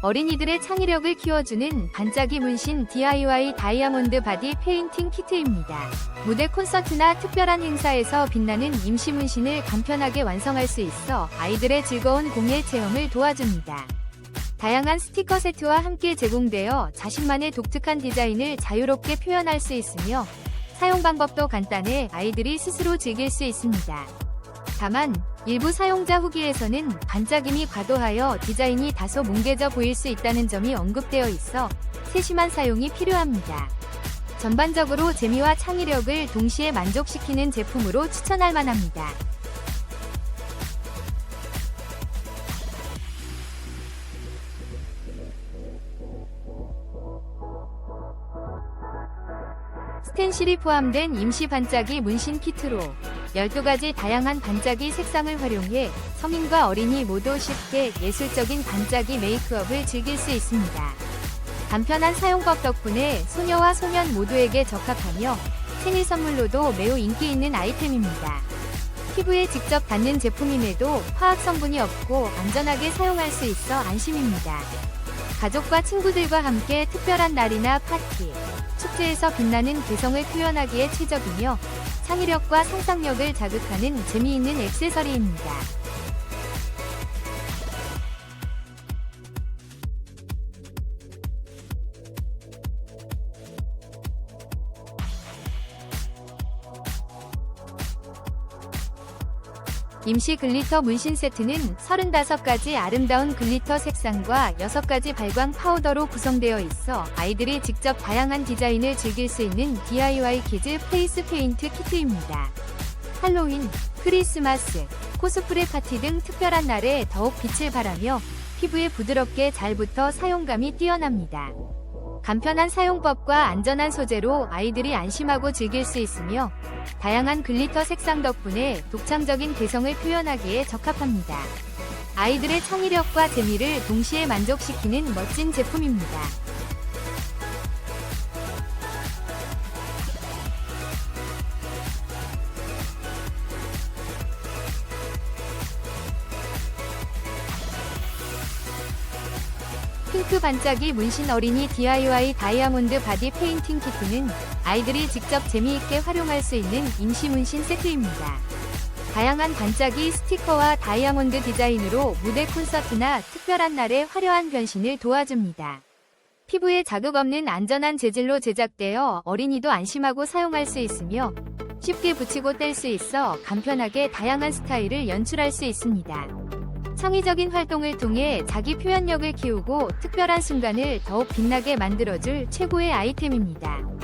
어린이들의 창의력을 키워주는 반짝이 문신 DIY 다이아몬드 바디 페인팅 키트입니다. 무대 콘서트나 특별한 행사에서 빛나는 임시 문신을 간편하게 완성할 수 있어 아이들의 즐거운 공예 체험을 도와줍니다. 다양한 스티커 세트와 함께 제공되어 자신만의 독특한 디자인을 자유롭게 표현할 수 있으며 사용 방법도 간단해 아이들이 스스로 즐길 수 있습니다. 다만 일부 사용자 후기에서는 반짝임이 과도하여 디자인이 다소 뭉개져 보일 수 있다는 점이 언급되어 있어 세심한 사용이 필요합니다. 전반적으로 재미와 창의력을 동시에 만족시키는 제품으로 추천할 만합니다. 스텐실이 포함된 임시 반짝이 문신 키트로 12가지 다양한 반짝이 색상을 활용해 성인과 어린이 모두 쉽게 예술적인 반짝이 메이크업을 즐길 수 있습니다. 간편한 사용법 덕분에 소녀와 소년 모두에게 적합하며 생일 선물로도 매우 인기 있는 아이템입니다. 피부에 직접 닿는 제품임에도 화학 성분이 없고 안전하게 사용할 수 있어 안심입니다. 가족과 친구들과 함께 특별한 날이나 파티, 축제에서 빛나는 개성을 표현하기에 최적이며 창의력과 상상력을 자극하는 재미있는 액세서리입니다. 임시 글리터 문신 세트는 35가지 아름다운 글리터 색상과 6가지 발광 파우더로 구성되어 있어 아이들이 직접 다양한 디자인을 즐길 수 있는 DIY 키즈 페이스 페인트 키트입니다. 할로윈, 크리스마스, 코스프레 파티 등 특별한 날에 더욱 빛을 발하며 피부에 부드럽게 잘 붙어 사용감이 뛰어납니다. 간편한 사용법과 안전한 소재로 아이들이 안심하고 즐길 수 있으며 다양한 글리터 색상 덕분에 독창적인 개성을 표현하기에 적합합니다. 아이들의 창의력과 재미를 동시에 만족시키는 멋진 제품입니다. 핑크 반짝이 문신 어린이 DIY 다이아몬드 바디 페인팅 키트는 아이들이 직접 재미있게 활용할 수 있는 임시 문신 세트입니다. 다양한 반짝이 스티커와 다이아몬드 디자인으로 무대 콘서트나 특별한 날의 화려한 변신을 도와줍니다. 피부에 자극 없는 안전한 재질로 제작되어 어린이도 안심하고 사용할 수 있으며 쉽게 붙이고 뗄 수 있어 간편하게 다양한 스타일을 연출할 수 있습니다. 창의적인 활동을 통해 자기 표현력을 키우고 특별한 순간을 더욱 빛나게 만들어줄 최고의 아이템입니다.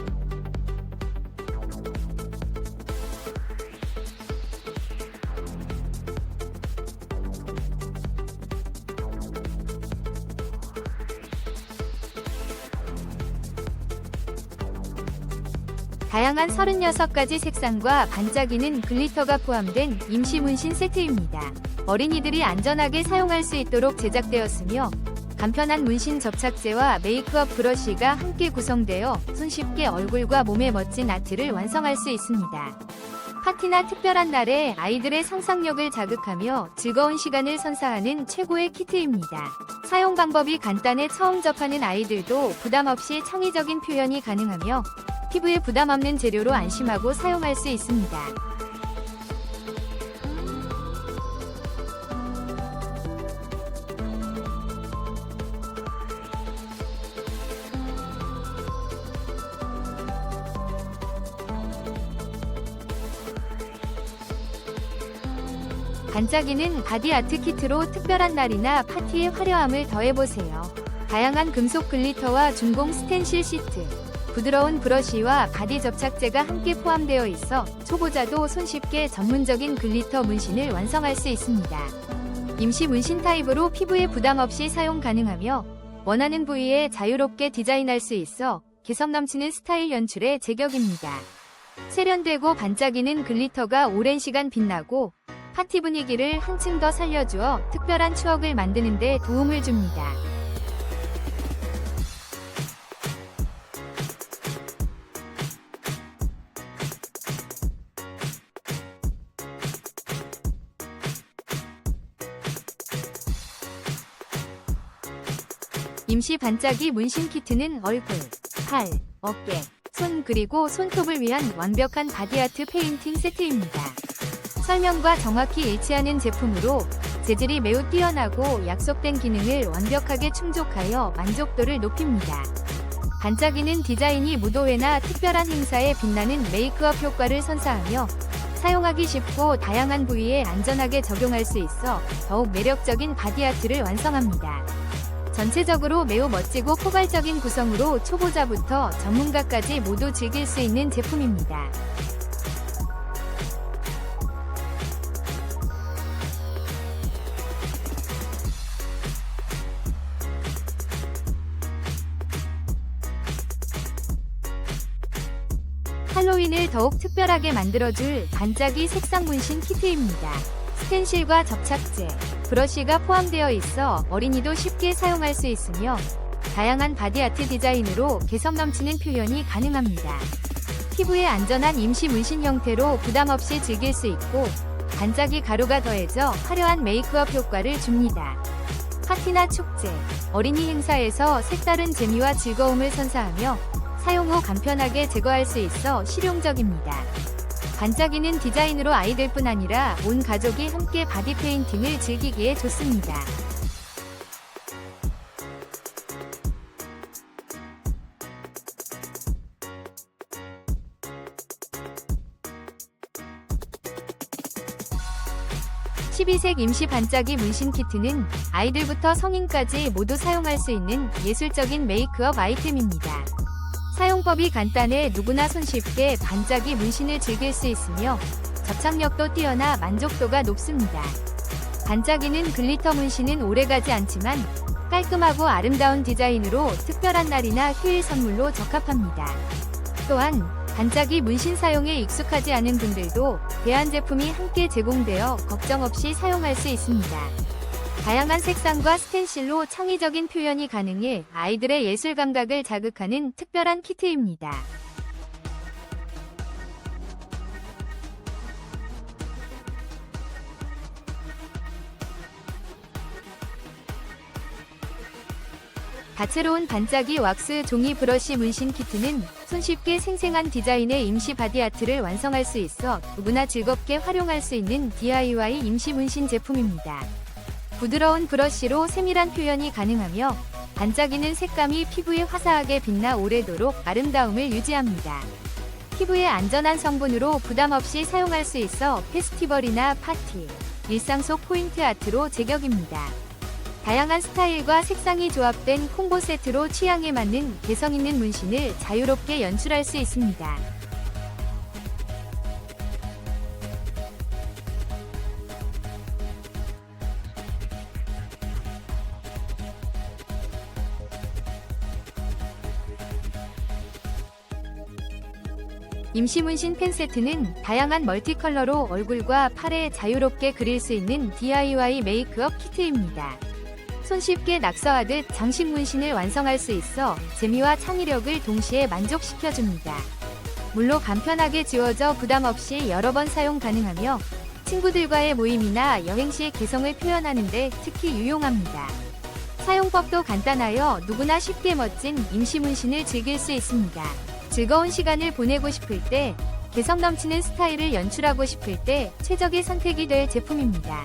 다양한 36가지 색상과 반짝이는 글리터가 포함된 임시 문신 세트입니다. 어린이들이 안전하게 사용할 수 있도록 제작되었으며 간편한 문신 접착제와 메이크업 브러쉬가 함께 구성되어 손쉽게 얼굴과 몸의 멋진 아트를 완성할 수 있습니다. 파티나 특별한 날에 아이들의 상상력을 자극하며 즐거운 시간을 선사하는 최고의 키트입니다. 사용 방법이 간단해 처음 접하는 아이들도 부담 없이 창의적인 표현이 가능하며 피부에 부담 없는 재료로 안심하고 사용할 수 있습니다. 반짝이는 바디 아트 키트로 특별한 날이나 파티의 화려함을 더해보세요. 다양한 금속 글리터와 중공 스텐실 시트, 부드러운 브러쉬와 바디 접착제가 함께 포함되어 있어 초보자도 손쉽게 전문적인 글리터 문신을 완성할 수 있습니다. 임시 문신 타입으로 피부에 부담 없이 사용 가능하며 원하는 부위에 자유롭게 디자인할 수 있어 개성 넘치는 스타일 연출에 제격입니다. 세련되고 반짝이는 글리터가 오랜 시간 빛나고 파티 분위기를 한층 더 살려주어 특별한 추억을 만드는 데 도움을 줍니다. 임시 반짝이 문신 키트는 얼굴, 팔, 어깨, 손 그리고 손톱을 위한 완벽한 바디아트 페인팅 세트입니다. 설명과 정확히 일치하는 제품으로 재질이 매우 뛰어나고 약속된 기능을 완벽하게 충족하여 만족도를 높입니다. 반짝이는 디자인이 무도회나 특별한 행사에 빛나는 메이크업 효과를 선사하며 사용하기 쉽고 다양한 부위에 안전하게 적용할 수 있어 더욱 매력적인 바디아트를 완성합니다. 전체적으로 매우 멋지고 포괄적인 구성으로 초보자부터 전문가까지 모두 즐길 수 있는 제품입니다. 할로윈을 더욱 특별하게 만들어줄 반짝이 색상 문신 키트입니다. 스텐실과 접착제, 브러쉬가 포함되어 있어 어린이도 쉽게 사용할 수 있으며 다양한 바디아트 디자인으로 개성 넘치는 표현이 가능합니다. 피부에 안전한 임시 문신 형태로 부담 없이 즐길 수 있고 반짝이 가루가 더해져 화려한 메이크업 효과를 줍니다. 파티나 축제, 어린이 행사에서 색다른 재미와 즐거움을 선사하며 사용 후 간편하게 제거할 수 있어 실용적입니다. 반짝이는 디자인으로 아이들뿐 아니라 온 가족이 함께 바디 페인팅을 즐기기에 좋습니다. (12색) 임시 반짝이 문신 키트는 아이들부터 성인까지 모두 사용할 수 있는 예술적인 메이크업 아이템입니다. 사용법이 간단해 누구나 손쉽게 반짝이 문신을 즐길 수 있으며 접착력도 뛰어나 만족도가 높습니다. 반짝이는 글리터 문신은 오래가지 않지만 깔끔하고 아름다운 디자인으로 특별한 날이나 휴일 선물로 적합합니다. 또한 반짝이 문신 사용에 익숙하지 않은 분들도 대안 제품이 함께 제공되어 걱정 없이 사용할 수 있습니다. 다양한 색상과 스텐실로 창의적인 표현이 가능해 아이들의 예술 감각을 자극하는 특별한 키트입니다. 다채로운 반짝이 왁스 종이 브러쉬 문신 키트는 손쉽게 생생한 디자인의 임시 바디 아트를 완성할 수 있어 누구나 즐겁게 활용할 수 있는 DIY 임시 문신 제품입니다. 부드러운 브러쉬로 세밀한 표현이 가능하며 반짝이는 색감이 피부에 화사하게 빛나 오래도록 아름다움을 유지합니다. 피부에 안전한 성분으로 부담 없이 사용할 수 있어 페스티벌이나 파티, 일상 속 포인트 아트로 제격입니다. 다양한 스타일과 색상이 조합된 콤보 세트로 취향에 맞는 개성 있는 문신을 자유롭게 연출할 수 있습니다. 임시문신 펜 세트는 다양한 멀티컬러로 얼굴과 팔에 자유롭게 그릴 수 있는 DIY 메이크업 키트입니다. 손쉽게 낙서하듯 장식 문신을 완성할 수 있어 재미와 창의력을 동시에 만족시켜줍니다. 물로 간편하게 지워져 부담 없이 여러 번 사용 가능하며 친구들과의 모임이나 여행 시의 개성을 표현하는데 특히 유용합니다. 사용법도 간단하여 누구나 쉽게 멋진 임시 문신을 즐길 수 있습니다. 즐거운 시간을 보내고 싶을 때, 개성 넘치는 스타일을 연출하고 싶을 때 최적의 선택이 될 제품입니다.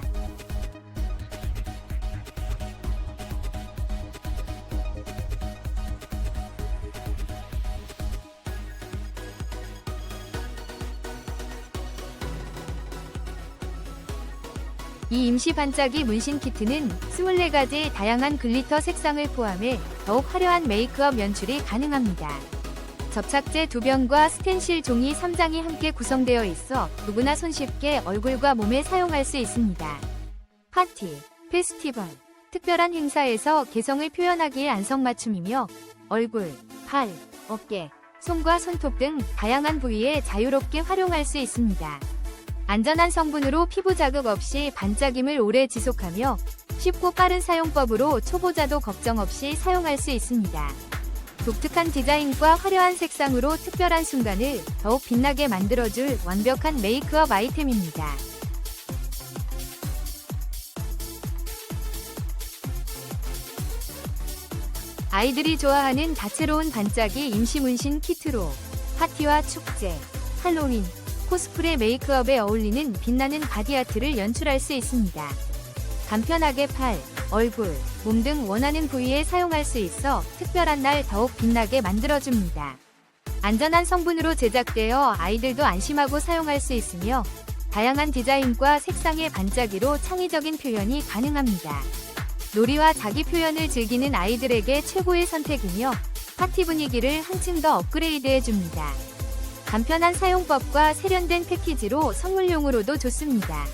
이 임시 반짝이 문신 키트는 24가지 다양한 글리터 색상을 포함해 더욱 화려한 메이크업 연출이 가능합니다. 접착제 2병과 스텐실 종이 3장이 함께 구성되어 있어 누구나 손쉽게 얼굴과 몸에 사용할 수 있습니다. 파티, 페스티벌, 특별한 행사에서 개성을 표현하기에 안성맞춤이며 얼굴, 팔, 어깨, 손과 손톱 등 다양한 부위에 자유롭게 활용할 수 있습니다. 안전한 성분으로 피부 자극 없이 반짝임을 오래 지속하며 쉽고 빠른 사용법으로 초보자도 걱정 없이 사용할 수 있습니다. 독특한 디자인과 화려한 색상으로 특별한 순간을 더욱 빛나게 만들어줄 완벽한 메이크업 아이템입니다. 아이들이 좋아하는 다채로운 반짝이 임시 문신 키트로 파티와 축제, 할로윈, 코스프레 메이크업에 어울리는 빛나는 바디아트를 연출할 수 있습니다. 간편하게 팔, 얼굴, 몸 등 원하는 부위에 사용할 수 있어 특별한 날 더욱 빛나게 만들어줍니다. 안전한 성분으로 제작되어 아이들도 안심하고 사용할 수 있으며 다양한 디자인과 색상의 반짝이로 창의적인 표현이 가능합니다. 놀이와 자기 표현을 즐기는 아이들에게 최고의 선택이며 파티 분위기를 한층 더 업그레이드해 줍니다. 간편한 사용법과 세련된 패키지로 선물용으로도 좋습니다.